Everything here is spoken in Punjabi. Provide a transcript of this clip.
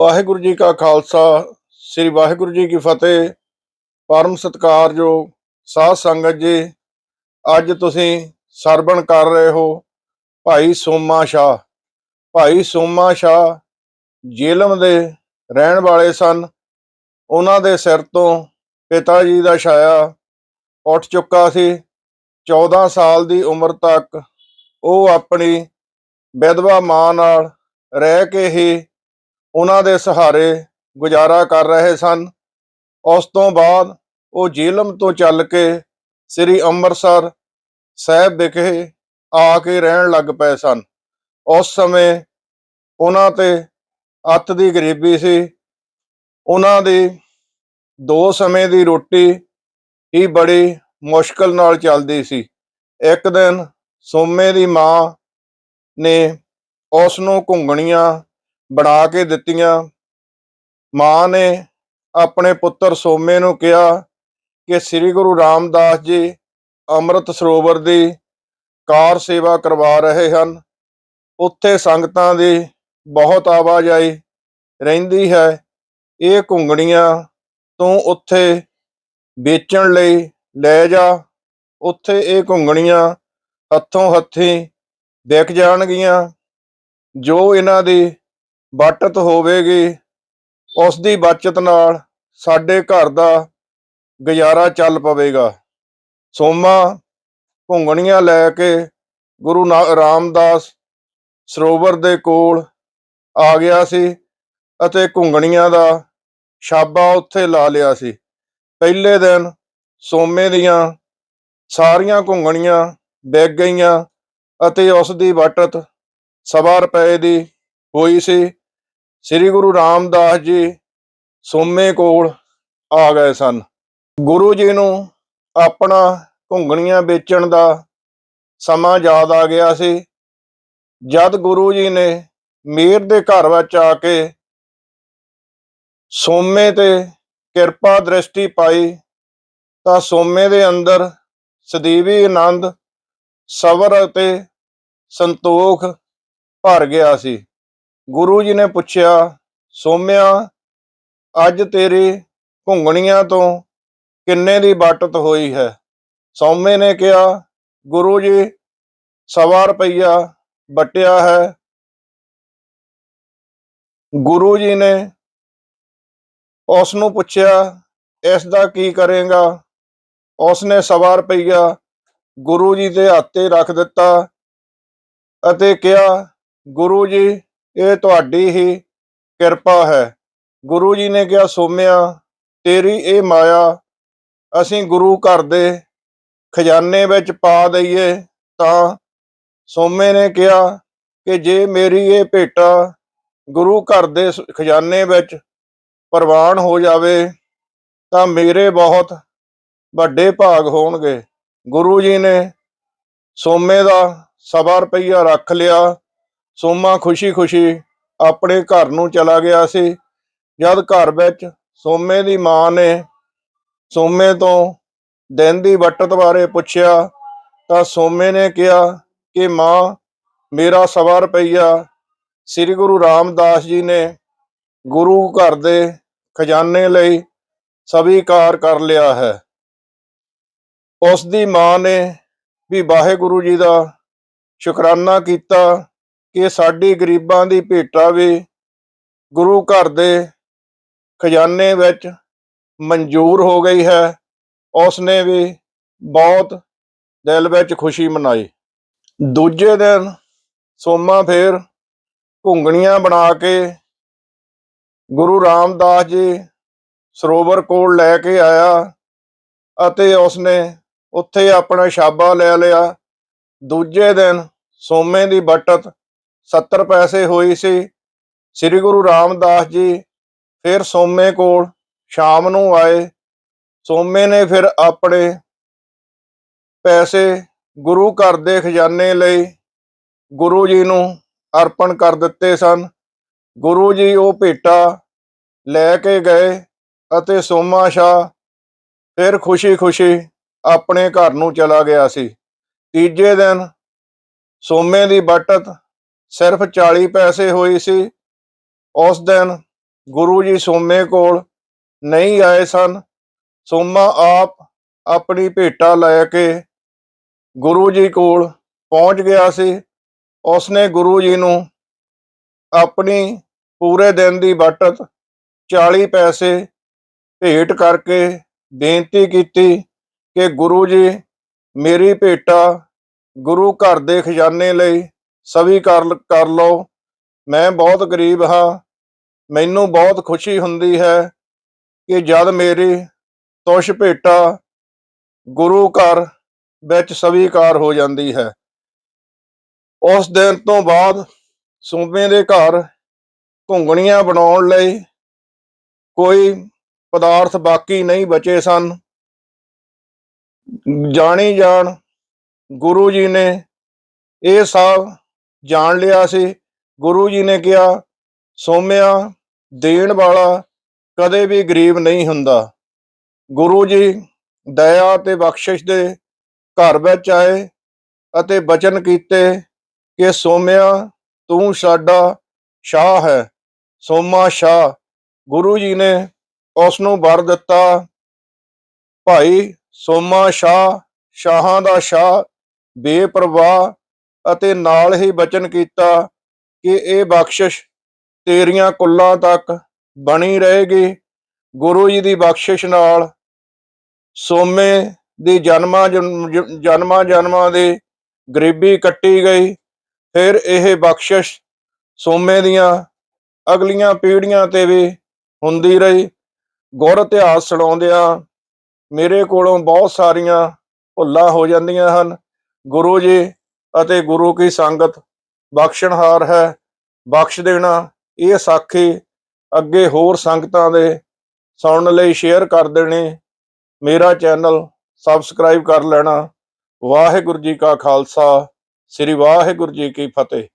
ਵਾਹਿਗੁਰੂ ਜੀ ਕਾ ਖਾਲਸਾ, ਸ੍ਰੀ ਵਾਹਿਗੁਰੂ ਜੀ ਕੀ ਫਤਿਹ। ਪਰਮ ਸਤਿਕਾਰਯੋਗ ਸਾਧ ਸੰਗਤ ਜੀ, ਅੱਜ ਤੁਸੀਂ ਸਰਵਣ ਕਰ ਰਹੇ ਹੋ ਭਾਈ ਸੋਮਾ ਸ਼ਾਹ। ਭਾਈ ਸੋਮਾ ਸ਼ਾਹ ਜੇਲਮ ਦੇ ਰਹਿਣ ਵਾਲੇ ਸਨ। ਉਹਨਾਂ ਦੇ ਸਿਰ ਤੋਂ ਪਿਤਾ ਜੀ ਦਾ ਛਾਇਆ ਉੱਠ ਚੁੱਕਾ ਸੀ। 14 ਸਾਲ ਦੀ ਉਮਰ ਤੱਕ ਉਹ ਆਪਣੀ ਵਿਧਵਾ ਮਾਂ ਨਾਲ ਰਹਿ ਕੇ ਹੀ ਉਹਨਾਂ ਦੇ ਸਹਾਰੇ ਗੁਜ਼ਾਰਾ ਕਰ ਰਹੇ ਸਨ। ਉਸ ਤੋਂ ਬਾਅਦ ਉਹ ਜੇਲਮ ਤੋਂ ਚੱਲ ਕੇ ਸ੍ਰੀ ਅੰਮ੍ਰਿਤਸਰ ਸਾਹਿਬ ਵਿਖੇ ਆ ਕੇ ਰਹਿਣ ਲੱਗ ਪਏ ਸਨ। ਉਸ ਸਮੇਂ ਉਹਨਾਂ ਤੇ ਅੱਤ ਦੀ ਗਰੀਬੀ ਸੀ। ਉਹਨਾਂ ਦੀ ਦੋ ਸਮੇਂ ਦੀ ਰੋਟੀ ਹੀ ਬੜੀ ਮੁਸ਼ਕਲ ਨਾਲ ਚੱਲਦੀ ਸੀ। ਇੱਕ ਦਿਨ ਸੋਮੇ ਦੀ ਮਾਂ ਨੇ ਉਸ ਨੂੰ ਘੁੰਗਣੀਆਂ ਬਣਾ ਕੇ ਦਿੱਤੀਆਂ। ਮਾਂ ਨੇ ਆਪਣੇ ਪੁੱਤਰ ਸੋਮੇ ਨੂੰ ਕਿਹਾ ਕਿ ਸ੍ਰੀ ਗੁਰੂ ਰਾਮਦਾਸ ਜੀ ਅੰਮ੍ਰਿਤ ਸਰੋਵਰ ਦੀ ਕਾਰ ਸੇਵਾ ਕਰਵਾ ਰਹੇ ਹਨ। ਉੱਥੇ ਸੰਗਤਾਂ ਦੀ ਬਹੁਤ ਆਵਾਜਾਈ ਰਹਿੰਦੀ ਹੈ। ਇਹ ਘੁੰਗਣੀਆਂ ਤੂੰ ਉੱਥੇ ਵੇਚਣ ਲਈ ਲੈ ਜਾ। ਉੱਥੇ ਇਹ ਘੁੰਗਣੀਆਂ ਹੱਥੋਂ ਹੱਥੀ ਵਿਕ ਜਾਣਗੀਆਂ। ਜੋ ਇਹਨਾਂ ਦੀ ਬਚਤ ਹੋਵੇਗੀ ਉਸ ਦੀ ਬਚਤ ਨਾਲ ਸਾਡੇ ਘਰ ਦਾ ਗੁਜ਼ਾਰਾ ਚੱਲ ਪਵੇਗਾ। ਸੋਮਾ ਘੁੰਗਣੀਆਂ ਲੈ ਕੇ ਗੁਰੂ ਨਾ- ਰਾਮਦਾਸ ਸਰੋਵਰ ਦੇ ਕੋਲ ਆ ਗਿਆ ਸੀ ਅਤੇ ਘੁੰਗਣੀਆਂ ਦਾ ਛਾਬਾ ਉੱਥੇ ਲਾ ਲਿਆ ਸੀ। ਪਹਿਲੇ ਦਿਨ ਸੋਮੇ ਦੀਆਂ ਸਾਰੀਆਂ ਘੁੰਗਣੀਆਂ ਵਿਕ ਗਈਆਂ ਅਤੇ ਉਸ ਦੀ ਬਚਤ ਸਵਾ ਰੁਪਏ ਦੀ ਹੋਈ ਸੀ। ਸ੍ਰੀ ਗੁਰੂ ਰਾਮਦਾਸ ਜੀ ਸੋਮੇ ਕੋਲ ਆ ਗਏ ਸਨ। ਗੁਰੂ ਜੀ ਨੂੰ ਆਪਣਾ ਘੁੰਗਣੀਆਂ ਵੇਚਣ ਦਾ ਸਮਾਂ ਯਾਦ ਆ ਗਿਆ ਸੀ। ਜਦ ਗੁਰੂ ਜੀ ਨੇ ਮੀਰ ਦੇ ਘਰ ਵਿੱਚ ਆ ਕੇ ਸੋਮੇ ਤੇ ਕਿਰਪਾ ਦ੍ਰਿਸ਼ਟੀ ਪਾਈ, ਤਾਂ ਸੋਮੇ ਦੇ ਅੰਦਰ ਸਦੀਵੀ ਆਨੰਦ, ਸਬਰ ਅਤੇ ਸੰਤੋਖ ਭਰ ਗਿਆ ਸੀ। ਗੁਰੂ ਜੀ ਨੇ ਪੁੱਛਿਆ, ਸੋਮਿਆ, ਅੱਜ ਤੇਰੀ ਘੁੰਗਣੀਆਂ ਤੋਂ ਕਿੰਨੇ ਦੀ ਬਚਤ ਹੋਈ ਹੈ? ਸੌਮੇ ਨੇ ਕਿਹਾ, ਗੁਰੂ ਜੀ, ਸਵਾ ਰੁਪਈਆ ਬਟਿਆ ਹੈ। ਗੁਰੂ ਜੀ ਨੇ ਉਸ ਨੂੰ ਪੁੱਛਿਆ, ਇਸ ਦਾ ਕੀ ਕਰੇਗਾ? ਉਸ ਨੇ ਸਵਾ ਰੁਪਈਆ ਗੁਰੂ ਜੀ ਦੇ ਹੱਥੇ ਰੱਖ ਦਿੱਤਾ ਅਤੇ ਕਿਹਾ, ਗੁਰੂ ਜੀ ਇਹ ਤੁਹਾਡੀ ਹੀ ਕਿਰਪਾ ਹੈ। ਗੁਰੂ ਜੀ ਨੇ ਕਿਹਾ, ਸੋਮਿਆ, ਤੇਰੀ ਇਹ ਮਾਇਆ ਅਸੀਂ ਗੁਰੂ ਘਰ ਦੇ ਖਜ਼ਾਨੇ ਵਿੱਚ ਪਾ ਦਈਏ। ਤਾਂ ਸੋਮੇ ਨੇ ਕਿਹਾ ਕਿ ਜੇ ਮੇਰੀ ਇਹ ਭੇਟਾ ਗੁਰੂ ਘਰ ਦੇ ਖਜ਼ਾਨੇ ਵਿੱਚ ਪ੍ਰਵਾਨ ਹੋ ਜਾਵੇ, ਤਾਂ ਮੇਰੇ ਬਹੁਤ ਵੱਡੇ ਭਾਗ ਹੋਣਗੇ। ਗੁਰੂ ਜੀ ਨੇ ਸੋਮੇ ਦਾ ਸਵਾ ਰੁਪਈਆ ਰੱਖ ਲਿਆ। ਸੋਮਾ ਖੁਸ਼ੀ-ਖੁਸ਼ੀ ਆਪਣੇ ਘਰ ਨੂੰ ਚਲਾ ਗਿਆ ਸੀ। ਜਦ ਘਰ ਵਿੱਚ ਸੋਮੇ ਦੀ ਮਾਂ ਨੇ ਸੋਮੇ ਤੋਂ ਦਿਨ ਦੀ ਵਟਤ ਬਾਰੇ ਪੁੱਛਿਆ ਤਾਂ ਸੋਮੇ ਨੇ ਕਿਹਾ ਕਿ ਮਾਂ, ਮੇਰਾ ਸਵਾ ਰੁਪਈਆ ਸ੍ਰੀ ਗੁਰੂ ਰਾਮਦਾਸ ਜੀ ਨੇ ਗੁਰੂ ਘਰ ਦੇ ਖਜ਼ਾਨੇ ਲਈ ਸਵੀਕਾਰ ਕਰ ਲਿਆ ਹੈ। ਉਸ ਦੀ ਮਾਂ ਨੇ ਵੀ ਵਾਹਿਗੁਰੂ ਜੀ ਦਾ ਸ਼ੁਕਰਾਨਾ ਕੀਤਾ ਕਿ ਸਾਡੀ ਗਰੀਬਾਂ ਦੀ ਭੇਟਾ ਵੀ ਗੁਰੂ ਘਰ ਦੇ ਖਜ਼ਾਨੇ ਵਿੱਚ ਮਨਜ਼ੂਰ ਹੋ ਗਈ ਹੈ ਉਸ ਨੇ ਵੀ ਬਹੁਤ ਦਿਲ ਵਿੱਚ ਖੁਸ਼ੀ ਮਨਾਈ। ਦੂਜੇ ਦਿਨ ਸੋਮਾ ਫੇਰ ਘੁੰਗਣੀਆਂ ਬਣਾ ਕੇ ਗੁਰੂ ਰਾਮਦਾਸ ਜੀ ਸਰੋਵਰ ਕੋਲ ਲੈ ਕੇ ਆਇਆ ਅਤੇ ਉਸਨੇ ਉੱਥੇ ਆਪਣਾ ਸ਼ਾਬਾ ਲੈ ਲਿਆ। ਦੂਜੇ ਦਿਨ ਸੋਮੇ ਦੀ ਬਚਤ 70 ਪੈਸੇ ਹੋਈ ਸੀ। ਸ੍ਰੀ ਗੁਰੂ ਰਾਮਦਾਸ ਜੀ ਫਿਰ ਸੋਮੇ ਕੋਲ ਸ਼ਾਮ ਨੂੰ ਆਏ। ਸੋਮੇ ਨੇ ਫਿਰ ਆਪਣੇ ਪੈਸੇ ਗੁਰੂ ਘਰ ਦੇ ਖਜ਼ਾਨੇ ਲਈ ਗੁਰੂ ਜੀ ਨੂੰ ਅਰਪਣ ਕਰ ਦਿੱਤੇ ਸਨ। ਗੁਰੂ ਜੀ ਉਹ ਭੇਟਾ ਲੈ ਕੇ ਗਏ ਅਤੇ ਸੋਮਾ ਸ਼ਾਹ ਫਿਰ ਖੁਸ਼ੀ-ਖੁਸ਼ੀ ਆਪਣੇ ਘਰ ਨੂੰ ਚਲਾ ਗਿਆ ਸੀ। ਤੀਜੇ ਦਿਨ ਸੋਮੇ ਦੀ ਬਚਤ ਸਿਰਫ 40 ਪੈਸੇ ਹੋਈ ਸੀ। ਉਸ ਦਿਨ ਗੁਰੂ ਜੀ ਸੋਮੇ ਕੋਲ ਨਹੀਂ ਆਏ ਸਨ। ਸੋਮਾ ਆਪ ਆਪਣੀ ਭੇਟਾ ਲੈ ਕੇ ਗੁਰੂ ਜੀ ਕੋਲ ਪਹੁੰਚ ਗਿਆ ਸੀ। ਉਸਨੇ ਗੁਰੂ ਜੀ ਨੂੰ ਆਪਣੀ ਪੂਰੇ ਦਿਨ ਦੀ ਬਚਤ 40 ਪੈਸੇ ਭੇਟ ਕਰਕੇ ਬੇਨਤੀ ਕੀਤੀ ਕਿ ਗੁਰੂ ਜੀ ਮੇਰੀ ਭੇਟਾ ਗੁਰੂ ਘਰ ਦੇ ਖਜ਼ਾਨੇ ਲਈ ਸਵੀ ਕਰ ਕਰ ਲਓ। ਮੈਂ ਬਹੁਤ ਗਰੀਬ ਹਾਂ। ਮੈਨੂੰ ਬਹੁਤ ਖੁਸ਼ੀ ਹੁੰਦੀ ਹੈ ਕਿ ਜਦ ਮੇਰੀ ਤੁਸ਼ ਭੇਟਾ ਗੁਰੂ ਘਰ ਵਿੱਚ ਸਵੀਕਾਰ ਹੋ ਜਾਂਦੀ ਹੈ। ਉਸ ਦਿਨ ਤੋਂ ਬਾਅਦ ਸੂਬੇ ਦੇ ਘਰ ਘੁੰਗਣੀਆਂ ਬਣਾਉਣ ਲਈ ਕੋਈ ਪਦਾਰਥ ਬਾਕੀ ਨਹੀਂ ਬਚੇ ਸਨ। ਜਾਣੀ ਜਾਣ ਗੁਰੂ ਜੀ ਨੇ ਇਹ ਸਭ ਜਾਣ ਲਿਆ ਸੀ। ਗੁਰੂ ਜੀ ਨੇ ਕਿਹਾ, ਸੋਮਿਆ, ਦੇਣ ਵਾਲਾ ਕਦੇ ਵੀ ਗਰੀਬ ਨਹੀਂ ਹੁੰਦਾ। ਗੁਰੂ ਜੀ, ਦਇਆ ਤੇ ਬਖਸ਼ਿਸ਼ ਦੇ ਘਰ ਵਿੱਚ ਆਏ ਅਤੇ ਬਚਨ ਕੀਤੇ ਕਿ ਸੋਮਿਆ, ਤੂੰ ਸਾਡਾ ਸ਼ਾਹ ਹੈ। ਸੋਮਾ ਸ਼ਾਹ। ਗੁਰੂ ਜੀ ਨੇ ਉਸ ਨੂੰ ਵਰ ਦਿੱਤਾ, ਭਾਈ, ਸੋਮਾ ਸ਼ਾਹ, ਸ਼ਾਹਾਂ ਦਾ ਸ਼ਾਹ, ਬੇਪਰਵਾਹ ਅਤੇ ਨਾਲ ਹੀ ਬਚਨ ਕੀਤਾ ਕਿ ਇਹ ਬਖਸ਼ਿਸ਼ ਤੇਰੀਆਂ ਕੁੱਲਾਂ ਤੱਕ ਬਣੀ ਰਹੇਗੀ। ਗੁਰੂ ਜੀ ਦੀ ਬਖਸ਼ਿਸ਼ ਨਾਲ ਸੋਮੇ ਦੀ ਜਨਮਾਂ ਜਨ- ਜਨਮਾਂ ਜਨਮਾਂ ਦੀ ਗਰੀਬੀ ਕੱਟੀ ਗਈ। ਫਿਰ ਇਹ ਬਖਸ਼ਿਸ਼ ਸੋਮੇ ਦੀਆਂ ਅਗਲੀਆਂ ਪੀੜ੍ਹੀਆਂ ਤੇ ਵੀ ਹੁੰਦੀ ਰਹੀ। ਗੁਰ ਇਤਿਹਾਸ ਸੁਣਾਉਂਦਿਆਂ ਮੇਰੇ ਕੋਲੋਂ ਬਹੁਤ ਸਾਰੀਆਂ ਭੁੱਲਾਂ ਹੋ ਜਾਂਦੀਆਂ ਹਨ। ਗੁਰੂ ਜੀ ਅਤੇ ਗੁਰੂ ਕੀ ਸੰਗਤ ਬਖਸ਼ਣਹਾਰ ਹੈ, ਬਖਸ਼ ਦੇਣਾ ਇਹ ਸਾਖੀ ਅੱਗੇ ਹੋਰ ਸੰਗਤਾਂ ਦੇ ਸੁਣਨ ਲਈ ਸ਼ੇਅਰ ਕਰ ਦੇਣੇ। ਮੇਰਾ ਚੈਨਲ ਸਬਸਕ੍ਰਾਈਬ ਕਰ ਲੈਣਾ। ਵਾਹਿਗੁਰੂ ਜੀ ਕਾ ਖਾਲਸਾ, ਸ੍ਰੀ ਵਾਹਿਗੁਰੂ ਜੀ ਕੀ ਫਤਿਹ।